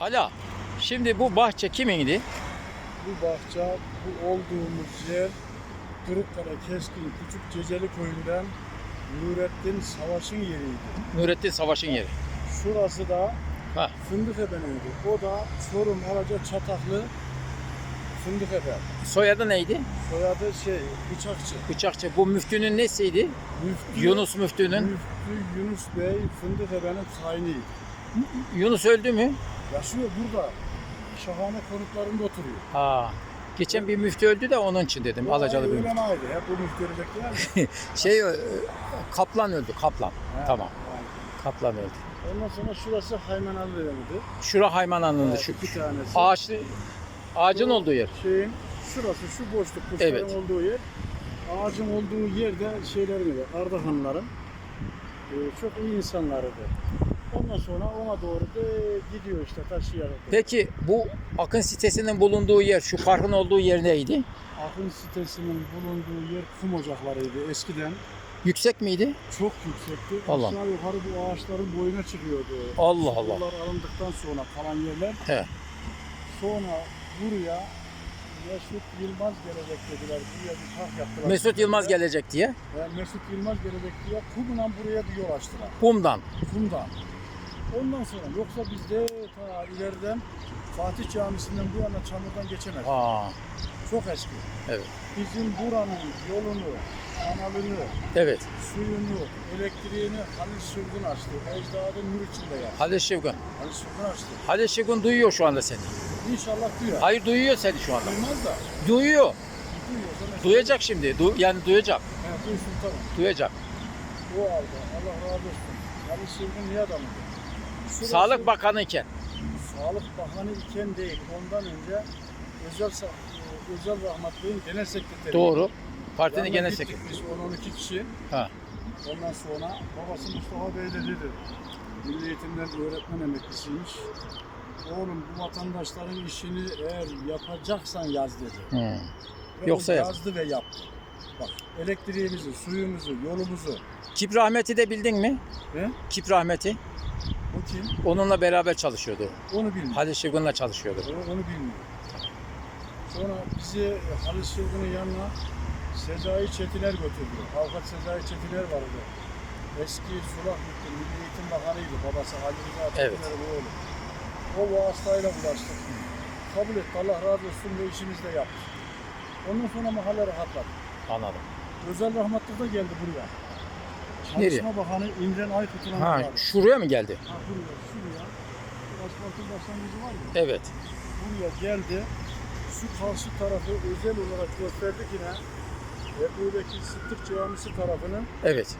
Ala, şimdi bu bahçe kimindi? Bu bahçe, bu olduğumuz yer Kırıkkale Keskin Küçük Ceceli Köyü'nden Nurettin Savaş'ın yeriydi. Nurettin Savaş'ın yeri. Şurası da Ha. Fındıkefe'neydi. O da Çorum Alaca Çataklı Fındıkefe. Soyadı neydi? Soyadı şey, Bıçakçı. Bıçakçı. Bu müftünün nesiydi? Müftü, Yunus müftünün. Müftü Yunus Bey Fındıkefe'nin tayiniydi. Yunus öldü mü? Yaşıyor burada. Şahane konutlarında oturuyor. Ha. Geçen bir müftü öldü de onun için dedim. Alacalı bir müftü. Ölen. Hep bu müftü ölecek Şey e, Kaplan öldü. Kaplan. Tamam. Yani. Kaplan öldü. Ondan sonra şurası Haymanalı Demir'di. Şura Hayman Hanı'ndı Evet, şu. iki tanesi. Ağaçlı ağacın olduğu yer. Şeyin şurası şu boşluk kuşların Evet. olduğu yer. Ağacın olduğu yerde şeylerin de Ardahanların e, çok iyi insanlarıydı. Ondan sonra ona doğru da gidiyor işte taşıyarak. Peki bu Akın sitesinin bulunduğu yer, şu parkın olduğu yer neydi? Akın sitesinin bulunduğu yer kum ocaklarıydı eskiden. Yüksek miydi? Çok yüksekti. Allah. Aşağı yukarı bu ağaçların boyuna çıkıyordu. Allah Allah. Bunlar alındıktan sonra kalan yerler. He. Sonra buraya Mesut Yılmaz gelecek dediler. Buraya bir park yaptılar. Mesut Yılmaz gelecek diye. Yani Mesut Yılmaz gelecek diye kumla buraya bir yol açtılar. Kumdan. Kumdan. Ondan sonra yoksa biz de ta ileriden Fatih Camisi'nden bu yana çamurdan geçemez. Aa, Çok eski. evet. Bizim buranın yolunu, kanalını, Evet. suyunu, elektriğini Halil Sürgün açtı. Ecdadı nur içinde yaptı. Halil Şevgun. Halil Sürgün açtı. Halil Şevgun duyuyor şu anda seni. İnşallah duyar. Hayır duyuyor seni şu anda. Duymaz da. Duyuyor. Mesela. Duyacak şimdi. Du- yani duyacak. He, duysun tamam. Duyacak. O aldı. Allah razı olsun. Halil Sürgün niye adamıydı? Şurası- Sağlık Bakanı iken. Sağlık Bakanı iken değil. Ondan önce Özel, e, Özel Rahmetli'nin genel sekreteri. Doğru. Partinin Yanına genel sekreteri. Biz 10-12 kişi. Ha. Ondan sonra babası Mustafa Bey de dedi. Milli Eğitimden öğretmen emeklisiymiş. Oğlum bu vatandaşların işini eğer yapacaksan yaz dedi. Hı. Ve Yoksa o yaz. yazdı ve yaptı. Bak elektriğimizi, suyumuzu, yolumuzu. Kip Rahmet'i de bildin mi? He? Kip Rahmet'i. O kim? Onunla beraber çalışıyordu. Onu bilmiyor. Halil Şevgun'la çalışıyordu. Onu, onu bilmiyor. Sonra bizi Halis Sırgın'ın yanına Sezai Çetiner götürdü. Avukat Sezai Çetiner vardı. Eski Sulak Müftü, Milli Eğitim Bakanıydı babası Halil Rıza Evet. Oğlu. O bu hastayla bulaştık. Kabul etti Allah razı olsun ve işimizi de yaptı. Ondan sonra mahalle rahatladı. Anladım. Özel rahmetli de geldi buraya. Nereye? Çalışma Bakanı İmren Aykut'un Ha, vardı. şuraya mı geldi? Ha, buraya, şuraya. Asfaltın başlangıcı var ya. Evet. buraya geldi. Şu karşı tarafı özel olarak gösterdik yine. Ebu Bekir Sıddık Camisi tarafının Evet.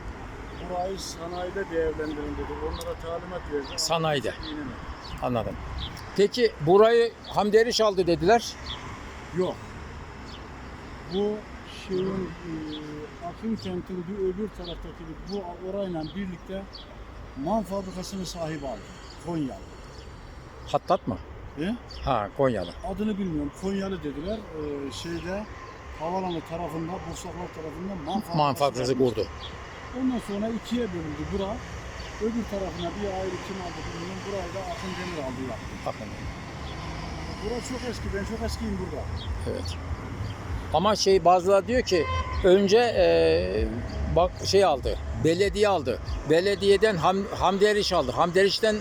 burayı sanayide değerlendirin dedi. Onlara talimat verdi. Sanayide. Anladım. Peki burayı Hamdi Eriş aldı dediler. Yok. Bu şeyin e, Akın kentinin bir öbür taraftaki bu orayla birlikte man fabrikasının sahibi aldı. Konyalı. Hattat mı? E? Ha Konyalı. Adını bilmiyorum. Konyalı dediler. Ee, şeyde Havalanı tarafında, Bursaklar tarafında man fabrikası. Man fabrikası kurdu. Ondan sonra ikiye bölündü bura. Öbür tarafına bir ayrı kim aldı bilmiyorum. Burayı da Akın Demir aldı yaptı. Bakın. Bura çok eski. Ben çok eskiyim burada. Evet. Ama şey bazıları diyor ki önce eee, bak şey aldı. Belediye aldı. Belediyeden Ham, Hamdi Eriş aldı. Hamdi Eriş'ten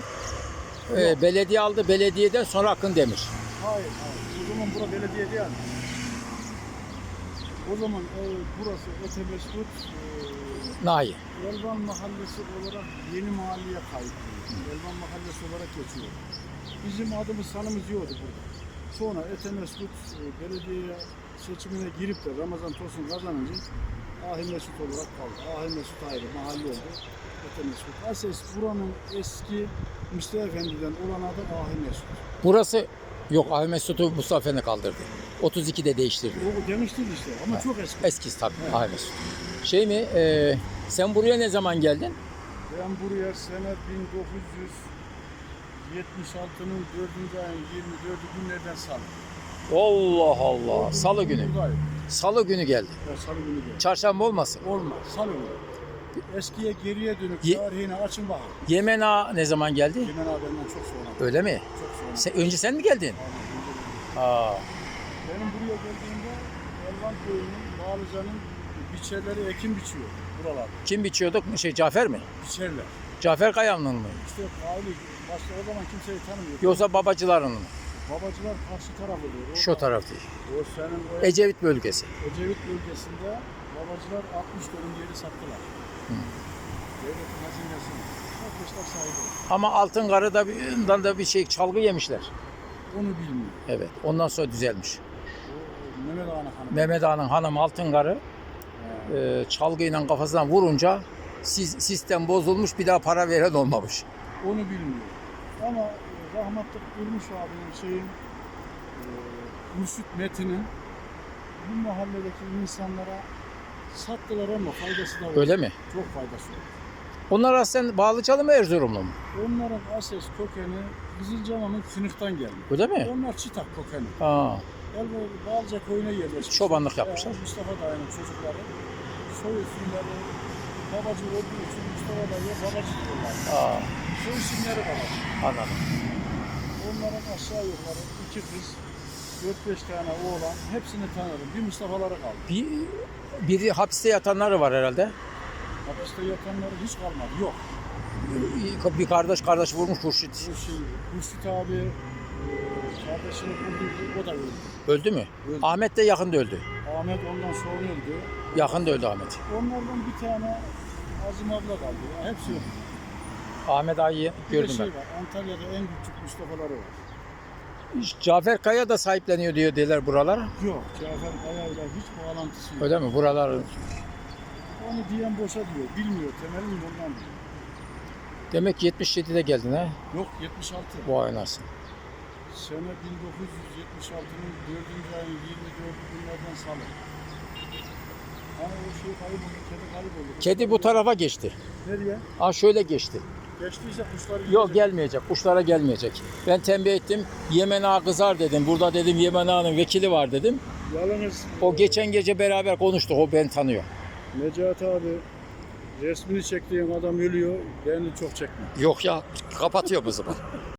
eee, belediye aldı. Belediyeden sonra Akın Demir. Hayır, hayır. O zaman bura belediye değil. O zaman e, burası Etebeskut e, Nahi. Elvan Mahallesi olarak yeni mahalleye kayıtlıydı. Elvan Mahallesi olarak geçiyor. Bizim adımız sanımız yoktu burada. Sonra Etemeskut e, belediye seçimine girip de Ramazan Tosun kazanınca Ahi Mesut olarak kaldı. Ahi Mesut ayrı mahalle oldu. Etemeskut. Asıl buranın eski Mustafa Efendi'den olan adı Ahi Mesut. Burası yok Ahmet Sutu Mustafa Efendi kaldırdı. 32'de değiştirdi. O demiştir işte ama çok eski. Eskisi tabii Ahmet Mesut. Şey mi eee, sen buraya ne zaman geldin? Ben buraya sene 1976'nın 4. ayın 24'ü günlerden salı. Allah Allah. Salı günü. Buradayım. Salı günü geldi. Ya salı günü geldi. Çarşamba olmasın. Olmaz. Salı günü. Eskiye geriye dönüp Ye- tarihini açın bakın. Yemen Ağa ne zaman geldi? Yemen abimden çok sonra. Öyle mi? Çok sonra. Sen, önce sen mi geldin? Aa, Benim buraya geldiğimde Elvan Köyü'nün, Bağlıca'nın biçerleri ekim biçiyor buralarda. kim biçiyorduk? Şey Cafer mi? Biçerler. Cafer Kayanlı'nın mı? İşte aile başta o zaman kimseyi tanımıyor. Yoksa babacıların mı? Babacılar karşı tarafı diyor. Şu taraf değil. O senin o Ecevit bölgesi. Ecevit bölgesinde babacılar 60 dönüm yeri sattılar. Devletin hazinesini. Arkadaşlar sahibi oldu. Ama Altın Karı'da bir, ondan da bir şey çalgı yemişler. Onu bilmiyor. Evet. Ondan sonra düzelmiş. O Mehmet Ağa'nın hanımı. Mehmet Ağa'nın hanımı Altın Karı e, çalgıyla kafasından vurunca sis- sistem bozulmuş bir daha para veren olmamış. Onu bilmiyor. Ama rahmetli Durmuş abinin şeyin e, Mürşit Metin'in bu mahalledeki insanlara sattılar ama faydası da var. Öyle mi? Çok faydası var. Onlar aslında Bağlıcalı mı Erzurumlu mu? Onların asas kökeni Kızılcamam'ın Kınık'tan geldi. Öyle mi? Onlar Çıtak kökeni. Aa, Elbette Bağlıca köyüne yerleşmiş. Çobanlık yapmışlar. Ee, Mustafa dayının çocukları soy isimleri babacı olduğu için Mustafa dayıya babacı diyorlar. aa, Soy isimleri babacı. anladım. Onların aşağı yukarı iki kız, 4-5 tane oğlan hepsini tanırım. Bir Mustafa'ları kaldı. Bir, biri hapiste yatanları var herhalde. Hapiste yatanları hiç kalmadı. Yok. Bir kardeş kardeş vurmuş Hurşit. Hüsnü abi e, kardeşini buldu, o da öldü. Öldü mü? Öldü. Ahmet de yakında öldü. Ahmet ondan sonra öldü. Yakında öldü Ahmet. Onlardan bir tane Azim abla kaldı. Hepsi yok. Ahmet Ağa'yı Bir de gördüm şey ben. var, Antalya'da en küçük Mustafa'ları var. Cafer Kaya da sahipleniyor diyor diyorlar buralara. Yok, Cafer Kaya'yla hiç bağlantısı yok. Öyle mi? Buralar Onu diyen boşa diyor. Bilmiyor, temelini bundan diyor. demek ki 77'de geldin ha. Yok, 76. Bu ay nasıl? Sene 1976'nın 4. ayın 24 günlerden salı. Hani o şey kayboldu, kedi kayboldu. Kedi bu tarafa geçti. Nereye? Aa şöyle geçti. Geçtiyse kuşlar Yok gelmeyecek. Kuşlara gelmeyecek. Ben tembih ettim. Yemen Ağa kızar dedim. Burada dedim Yemen Ağa'nın vekili var dedim. Yalnız O geçen gece beraber konuştuk. O beni tanıyor. Necati abi resmini çektiğin adam ölüyor, beni çok çekme. Yok ya kapatıyor bu zaman.